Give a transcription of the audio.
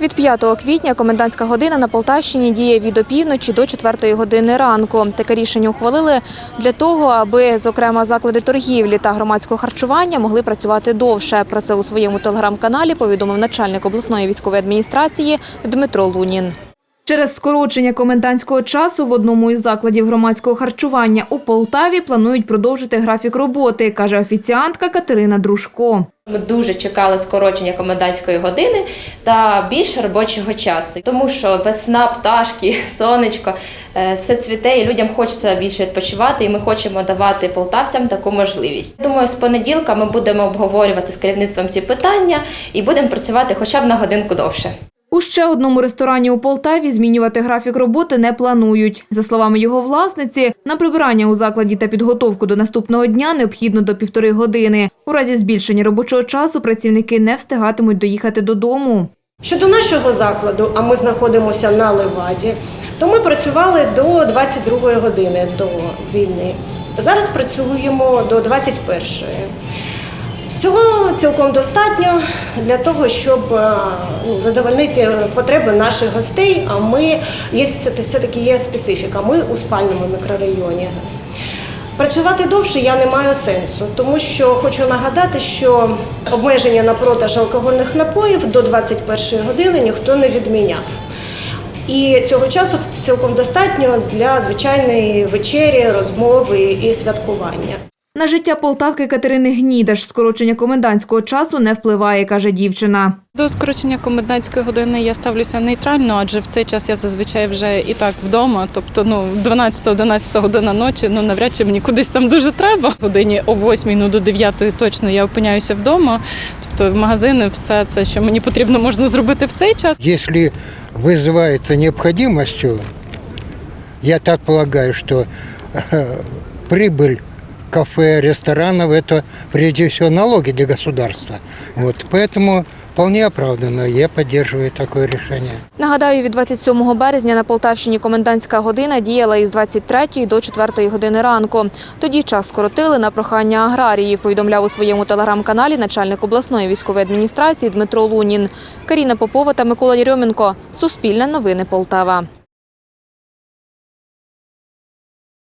Від 5 квітня комендантська година на Полтавщині діє від опівночі до 4 години ранку. Таке рішення ухвалили для того, аби, зокрема, заклади торгівлі та громадського харчування могли працювати довше. Про це у своєму телеграм-каналі повідомив начальник обласної військової адміністрації Дмитро Лунін. Через скорочення комендантського часу в одному із закладів громадського харчування у Полтаві планують продовжити графік роботи, каже офіціантка Катерина Дружко. Ми дуже чекали скорочення комендантської години та більше робочого часу, тому що весна, пташки, сонечко, е, все цвіте, і людям хочеться більше відпочивати, і ми хочемо давати полтавцям таку можливість. Думаю, з понеділка ми будемо обговорювати з керівництвом ці питання і будемо працювати хоча б на годинку довше. У ще одному ресторані у Полтаві змінювати графік роботи не планують. За словами його власниці, на прибирання у закладі та підготовку до наступного дня необхідно до півтори години. У разі збільшення робочого часу працівники не встигатимуть доїхати додому. Щодо нашого закладу, а ми знаходимося на Леваді, то ми працювали до 22 години до війни. Зараз працюємо до 21-ї. Цього цілком достатньо для того, щоб е, ну, задовольнити потреби наших гостей. А ми є все-таки є специфіка. Ми у спальному мікрорайоні. Працювати довше я не маю сенсу, тому що хочу нагадати, що обмеження на продаж алкогольних напоїв до 21 години ніхто не відміняв. І цього часу цілком достатньо для звичайної вечері, розмови і святкування. На життя полтавки Катерини Гнідаш скорочення комендантського часу не впливає, каже дівчина. До скорочення комендантської години я ставлюся нейтрально, адже в цей час я зазвичай вже і так вдома. Тобто, ну 12-11 година ночі, ну навряд чи мені кудись там дуже треба. Годині о 8, ну до 9 точно я опиняюся вдома. Тобто, в магазини, все це, що мені потрібно, можна зробити в цей час. Если вызывается необходимостью, я так полагаю, что э, прибыль кафе, ресторанов – это прежде всего налоги для государства. Вот, поэтому вполне оправданно я поддерживаю такое решение. Нагадаю, від 27 березня на Полтавщині комендантська година діяла із 23 до 4 години ранку. Тоді час скоротили на прохання аграріїв, повідомляв у своєму телеграм-каналі начальник обласної військової адміністрації Дмитро Лунін. Каріна Попова та Микола Єрьоменко. Суспільне новини Полтава.